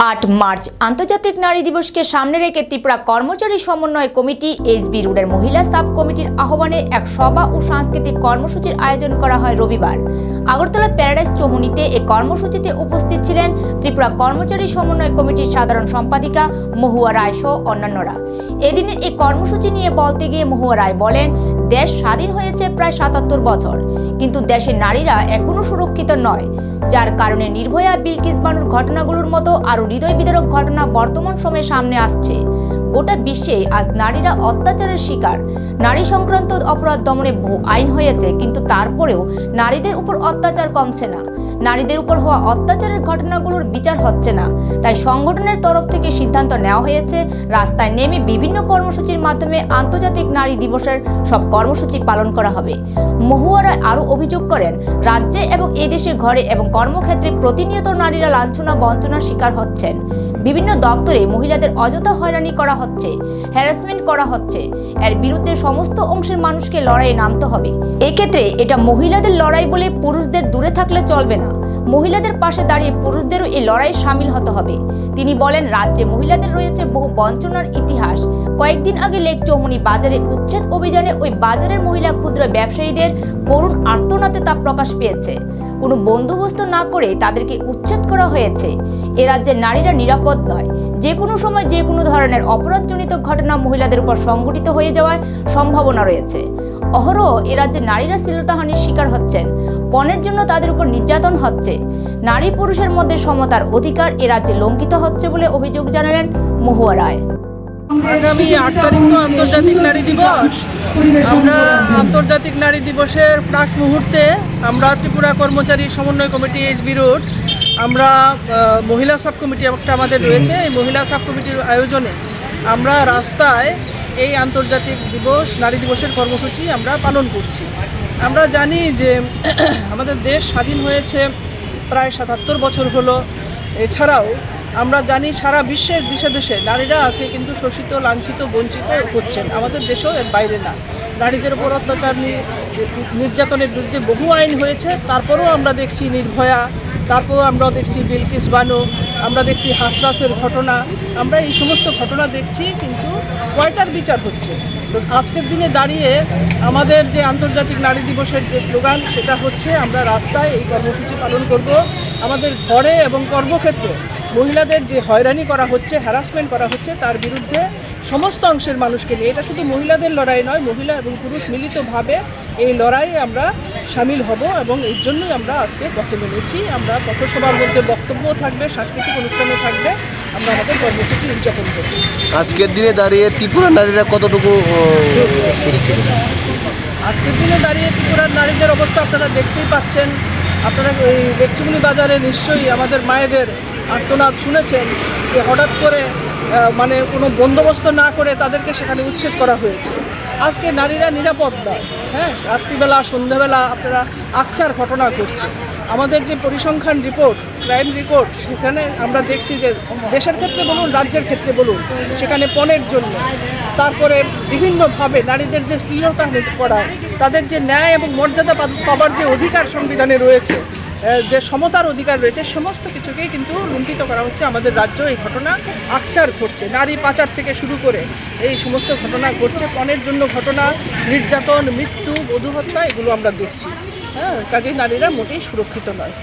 আট মার্চ, আন্তর্জাতিক নারী দিবসকে সামনে রেখে ত্রিপুরা কর্মচারী সমন্বয় কমিটি এসবি রোডের মহিলা সাব কমিটির আহ্বানে এক সভা ও সাংস্কৃতিক কর্মসূচির আয়োজন করা হয় রবিবার। আগরতলা প্যারাডাইস চমুনিতে এই কর্মসূচিতে উপস্থিত ছিলেন ত্রিপুরা কর্মচারী সমন্বয় কমিটির সাধারণ সম্পাদিকা মহুয়া রায় সহ অন্যান্যরা। এদিনের এই কর্মসূচি নিয়ে বলতে গিয়ে মহুয়া রায় বলেন, দেশ স্বাধীন হয়েছে প্রায় সাতাত্তর বছর, কিন্তু দেশের নারীরা এখনও সুরক্ষিত নয়, যার কারণে নির্ভয়া বিলকিস বানুর ঘটনাগুলোর মতো আরও হৃদয় বিদারক ঘটনা বর্তমান সময়ে সামনে আসছে। গোটা বিশ্বে আজ নারীরা অত্যাচারের শিকার। নারী সংক্রান্ত অপরাধ দমনে বহু আইন হয়েছে, কিন্তু তারপরেও নারীদের উপর অত্যাচার কমছে না। নারীদের উপর হওয়া অত্যাচারের ঘটনাগুলোর বিচার হচ্ছে না। তাই সংগঠনের তরফ থেকে সিদ্ধান্ত নেওয়া হয়েছে, রাস্তায় নেমে বিভিন্ন কর্মসূচির মাধ্যমে আন্তর্জাতিক নারী দিবসের সব কর্মসূচি পালন করা হবে। মহুয়ারা আরও অভিযোগ করেন, রাজ্যে এবং এই দেশের ঘরে এবং কর্মক্ষেত্রে প্রতিনিয়ত নারীরা লাঞ্ছনা বঞ্চনার শিকার হচ্ছেন। বিভিন্ন দপ্তরে মহিলাদের অযথা হয়রানি করা হচ্ছে হ্যারাসমেন্ট করা হচ্ছে। এর বিরুদ্ধে সমস্ত অংশের মানুষকে লড়াইয়ে নামতে হবে। এক্ষেত্রে এটা মহিলাদের লড়াই বলে পুরুষদের দূরে থাকলে চলবে না। মহিলাদের পাশে দাঁড়িয়ে পুরুষদেরও এই লড়াইয়ে সামিল হতে হবে। তিনি বলেন, রাজ্যে মহিলাদের রয়েছে বহু বঞ্চনার ইতিহাস। কয়েকদিন আগে লেক চৌমুনি বাজারে উচ্ছেদ অভিযানে ওই বাজারের মহিলা ক্ষুদ্র ব্যবসায়ীদের করুণ আর্তনাতে তা প্রকাশ পেয়েছে। কোনো বন্দোবস্ত না করে তাদেরকে উচ্ছেদ করা হয়েছে। এ রাজ্যের নারীরা নিরাপদ নয়। যে কোনো সময় যে কোনো ধরনের অপরাধজনিত ঘটনা মহিলাদের উপর সংঘটিত হয়ে যাওয়ার সম্ভাবনা রয়েছে। অহরহ এ রাজ্যের নারীরা শ্লীলতাহানির শিকার হচ্ছেন। পণের জন্য তাদের উপর নির্যাতন হচ্ছে। নারী পুরুষের মধ্যে সমতার অধিকার এ রাজ্যে লঙ্ঘিত হচ্ছে বলে অভিযোগ জানালেন মহুয়া রায়। আগামী আট তারিখ তো আন্তর্জাতিক নারী দিবস। আমরা আন্তর্জাতিক নারী দিবসের প্রাক মুহূর্তে আমরা ত্রিপুরা কর্মচারী সমন্বয় কমিটি এস রোড, আমরা মহিলা সাব কমিটি একটা আমাদের রয়েছে। এই মহিলা সাব কমিটির আয়োজনে আমরা রাস্তায় এই আন্তর্জাতিক দিবস, নারী দিবসের কর্মসূচি আমরা পালন করছি। আমরা জানি যে আমাদের দেশ স্বাধীন হয়েছে প্রায় সাতাত্তর বছর হলো। এছাড়াও আমরা জানি সারা বিশ্বের দেশে দেশে নারীরা আজকে কিন্তু শোষিত, লাঞ্ছিত, বঞ্চিত হচ্ছেন। আমাদের দেশেও এর বাইরে না। নারীদের উপর অত্যাচার নির্যাতনের বিরুদ্ধে বহু আইন হয়েছে। তারপরেও আমরা দেখছি নির্ভয়া, তারপরেও আমরা দেখছি বিলকিস বানু আমরা দেখছি হাতরাসের ঘটনা। আমরা এই সমস্ত ঘটনা দেখছি, কিন্তু কয়টার বিচার হচ্ছে? তো আজকের দিনে দাঁড়িয়ে আমাদের যে আন্তর্জাতিক নারী দিবসের যে স্লোগান, সেটা হচ্ছে আমরা রাস্তায় এই কর্মসূচি পালন করব। আমাদের ঘরে এবং কর্মক্ষেত্রে মহিলাদের যে হয়রানি করা হচ্ছে হ্যারাসমেন্ট করা হচ্ছে, তার বিরুদ্ধে সমস্ত অংশের মানুষকে নিয়ে, এটা শুধু মহিলাদের লড়াই নয়, মহিলা এবং পুরুষ মিলিতভাবে এই লড়াইয়ে আমরা সামিল হব এবং এর জন্যই আমরা আজকে পথে নেমেছি। আমরা পথসভার মধ্যে বক্তব্যও থাকবে সাংস্কৃতিক অনুষ্ঠানও থাকবে। আমরা আমাদের কর্মসূচি উদযাপন করব। আজকের দিনে দাঁড়িয়ে ত্রিপুরা নারীরা কতটুকু আজকের দিনে দাঁড়িয়ে ত্রিপুরার নারীদের অবস্থা আপনারা দেখতেই পাচ্ছেন। আপনারা এই লেকচুমনি বাজারে নিশ্চয়ই আমাদের মায়েদের আর্তনাদ শুনেছেন যে হঠাৎ করে মানে কোনো বন্দোবস্ত না করে তাদেরকে সেখানে উচ্ছেদ করা হয়েছে। আজকে নারীরা নিরাপদ নয় হ্যাঁ? রাত্রিবেলা, সন্ধ্যাবেলা আপনারা আকছার ঘটনা ঘটছে। আমাদের যে পরিসংখ্যান রিপোর্ট, ক্রাইম রিপোর্ট, সেখানে আমরা দেখছি যে দেশের ক্ষেত্রে বলুন, রাজ্যের ক্ষেত্রে বলুন, সেখানে পণের জন্য, তারপরে বিভিন্নভাবে নারীদের যে শ্লীলতা করা, তাদের যে ন্যায় এবং মর্যাদা পাবার যে অধিকার সংবিধানে রয়েছে যে সমতার অধিকার রয়েছে, সমস্ত কিছুকেই কিন্তু লুণ্ঠিত করা হচ্ছে আমাদের রাজ্য। এই ঘটনা আকসার ঘটছে। নারী পাচার থেকে শুরু করে এই সমস্ত ঘটনা ঘটছে। পণের জন্য ঘটনা, নির্যাতন, মৃত্যু বধু হত্যা এগুলো আমরা দেখছি। হ্যাঁ কাজেই নারীরা মোটেই সুরক্ষিত নয়।